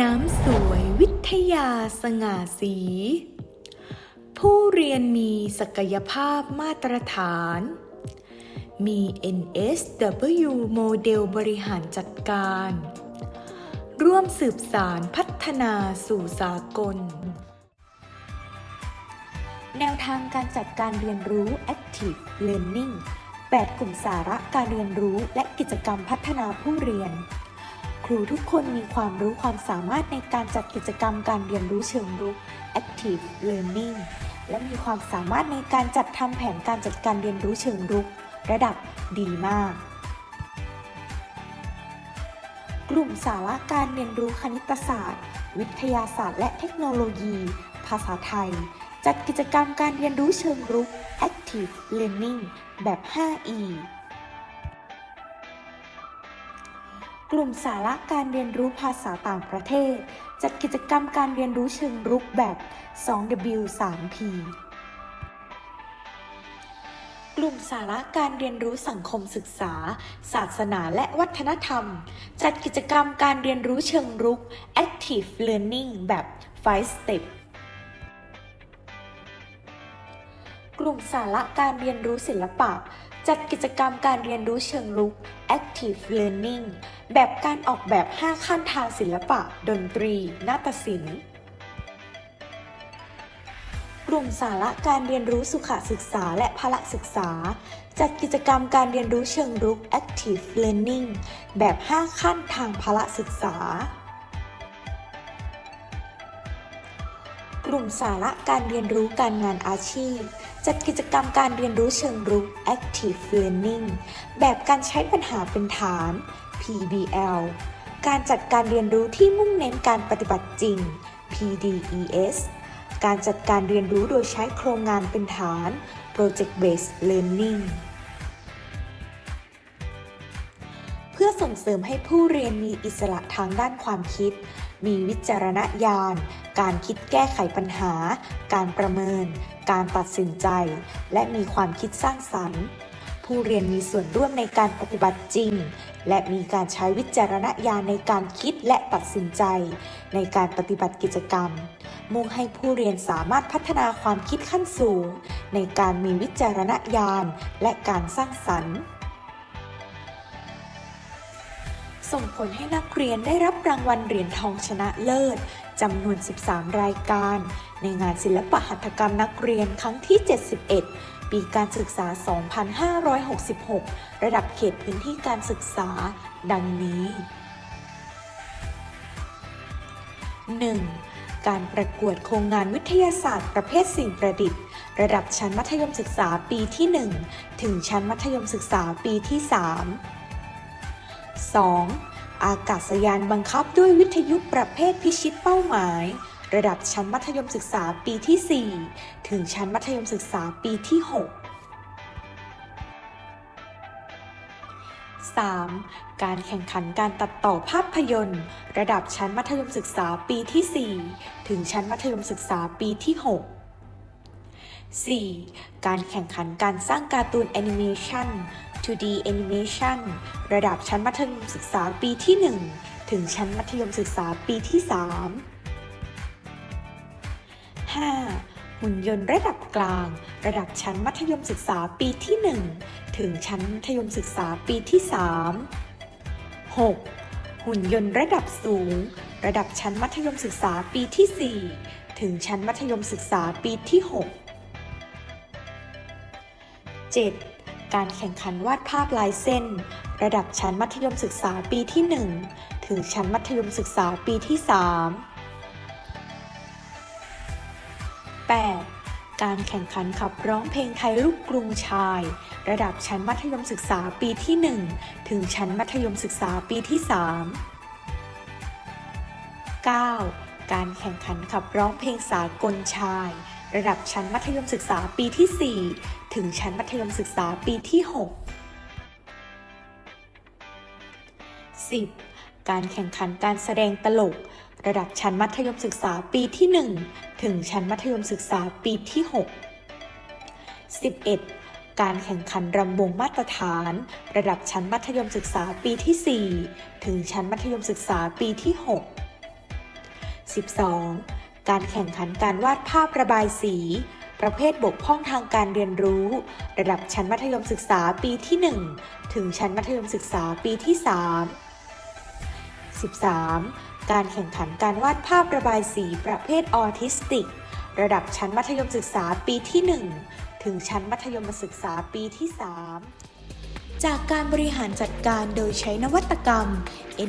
น้ำสวยวิทยาสง่าสี ผู้เรียนมีศักยภาพมาตรฐาน มี NSW โมเดลบริหารจัดการ ร่วมสืบสารพัฒนาสู่สากล แนวทางการจัดการเรียนรู้ Active Learning 8 กลุ่มสาระการเรียนรู้และกิจกรรมพัฒนาผู้เรียน ครูทุกคนมีความรู้ความสามารถในการจัดกิจกรรมการเรียนรู้เชิงรุก Active Learning และมีความสามารถในการจัดทำแผนการจัดการเรียนรู้เชิงรุก ระดับดีมาก กลุ่มสาระการเรียนรู้คณิตศาสตร์ วิทยาศาสตร์ และเทคโนโลยี ภาษาไทย จัดกิจกรรมการเรียนรู้เชิงรุก Active Learning แบบ 5E กลุ่มสาระการเรียนรู้ภาษาต่างประเทศ จัดกิจกรรมการเรียนรู้เชิงรุกแบบ 2W 3P กลุ่มสาระการเรียนรู้สังคมศึกษา ศาสนาและวัฒนธรรม จัดกิจกรรมการเรียนรู้เชิงรุก Active Learning แบบ5 Step กลุ่มสาระการเรียนรู้ศิลปะ จัดกิจกรรมการเรียนรู้เชิงรุก Active Learning แบบการออกแบบ 5 ขั้นทางศิลปะ ดนตรี นาฏศิลป์ กลุ่มสาระการเรียนรู้สุขศึกษาและพละศึกษา จัดกิจกรรมการเรียนรู้เชิงรุก Active Learning แบบ 5 ขั้นทางพละศึกษา ลุ่มสาระการเรียนรู้การงานอาชีพ จัดกิจกรรมการเรียนรู้เชิงรุก Active Learning แบบการใช้ปัญหาเป็นฐาน PBL การจัดการเรียนรู้ที่มุ่งเน้นการปฏิบัติจริง PDES การจัดการเรียนรู้โดยใช้โครงงานเป็นฐาน Project Based Learning เพื่อส่งเสริมให้ผู้เรียนมีอิสระทางด้านความคิด มีวิจารณญาณ การคิดแก้ไขปัญหา การประเมิน การตัดสินใจ และมีความคิดสร้างสรรค์ ผู้เรียนมีส่วนร่วมในการปฏิบัติจริง และมีการใช้วิจารณญาณในการคิดและตัดสินใจ ในการปฏิบัติกิจกรรม มุ่งให้ผู้เรียนสามารถพัฒนาความคิดขั้นสูง ในการมีวิจารณญาณและการสร้างสรรค์ ส่งผลให้นักเรียนได้รับรางวัลเหรียญทองชนะเลิศจำนวน 13 รายการ ในงานศิลปะหัตถกรรมนักเรียนครั้งที่ 71 ปีการศึกษา 2566 ระดับเขตพื้นที่การศึกษา ดังนี้ 1. การประกวดโครงงานวิทยาศาสตร์ประเภทสิ่งประดิษฐ์ ระดับชั้นมัธยมศึกษาปีที่ 1 ถึงชั้นมัธยมศึกษาปีที่ 3 2. อากาศยานบังคับด้วยวิทยุประเภทพิชิตเป้าหมาย ระดับชั้นมัธยมศึกษาปีที่ 4 ถึงชั้นมัธยมศึกษาปีที่ 6 3. การแข่งขันการตัดต่อภาพยนตร์ ระดับชั้นมัธยมศึกษาปีที่ 4 ถึงชั้นมัธยมศึกษาปีที่ 6 4. การแข่งขันการสร้างการ์ตูนแอนิเมชัน 2D Animation ระดับชั้นมัธยมศึกษาปีที่ 1 ถึงชั้นมัธยมศึกษาปีที่ 3 5. หุ่นยนต์ระดับกลาง ระดับชั้นมัธยมศึกษาปีที่ 1 ถึงชั้นมัธยมศึกษาปีที่ 3 6. หุ่นยนต์ระดับสูง ระดับชั้นมัธยมศึกษาปีที่ 4 ถึงชั้นมัธยมศึกษาปีที่ 6 7. การแข่งขันวาดภาพลายเส้น ระดับชั้นมัธยมศึกษาปีที่ 1 ถึงชั้นมัธยมศึกษาปีที่ 3 8. การแข่งขันขับร้องเพลงไทยลูกกรุงชาย ระดับชั้นมัธยมศึกษาปีที่ 1 ถึงชั้นมัธยมศึกษาปีที่ 3 9. การแข่งขันขับร้องเพลงสากลชาย ระดับชั้นมัธยมศึกษาปีที่ 4 ถึงชั้นมัธยมศึกษาปีที่ 6 10. การแข่งขันการแสดงตลก ระดับชั้นมัธยมศึกษาปีที่ 1 ถึงชั้นมัธยมศึกษาปีที่ 6 11. การแข่งขันรำวงมาตรฐาน ระดับชั้นมัธยมศึกษาปีที่ 4 ถึงชั้นมัธยมศึกษาปีที่ 6 12. การแข่งขันการวาดภาพระบายสี ประเภทบกพร่องทางการเรียนรู้ ระดับชั้นมัธยมศึกษาปีที่ 1 ถึงชั้นมัธยมศึกษาปีที่ 3 13. การแข่งขันการวาดภาพระบายสีประเภทออทิสติก ระดับชั้นมัธยมศึกษาปีที่ 1 ถึงชั้นมัธยมศึกษาปีที่ 3 จากการบริหารจัดการโดยใช้นวัตกรรม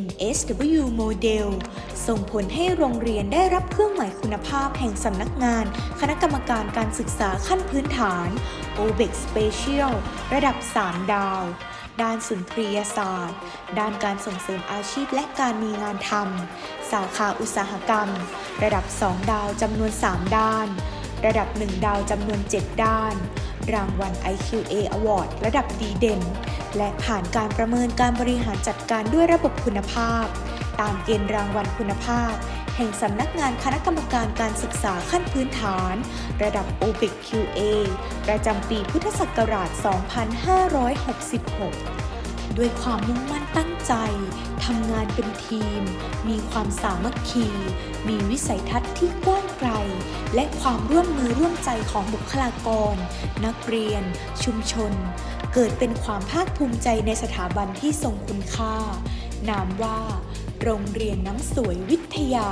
NSW Model ส่งผลให้โรงเรียนได้รับเครื่องหมายคุณภาพแห่งสำนักงาน คณะกรรมการการศึกษาขั้นพื้นฐาน OBEX Special ระดับ 3 ดาว ด้านสุนทรียศาสตร์ ด้านการส่งเสริมอาชีพและการมีงานทำ สาขาอุตสาหกรรม ระดับ 2 ดาวจำนวน 3 ด้าน ระดับ 1 ดาวจำนวน 7 ด้าน รางวัล IQA Award ระดับดีเด่น และผ่านการประเมินการบริหารจัดการด้วยระบบคุณภาพ ตามเกณฑ์รางวัลคุณภาพ แห่งสำนักงานคณะกรรมการการศึกษาขั้นพื้นฐาน ระดับ OBIC QA ประจำปีพุทธศักราช 2566 ด้วยความมุ่งมั่นตั้งใจ ทำงานเป็นทีม มีความสามัคคี มีวิสัยทัศน์ที่กว้างไกล และความร่วมมือร่วมใจของบุคลากร นักเรียน ชุมชน เกิดเป็นความภาคภูมิใจในสถาบันที่ทรงคุณค่า นามว่า โรงเรียนน้ำสวยวิทยา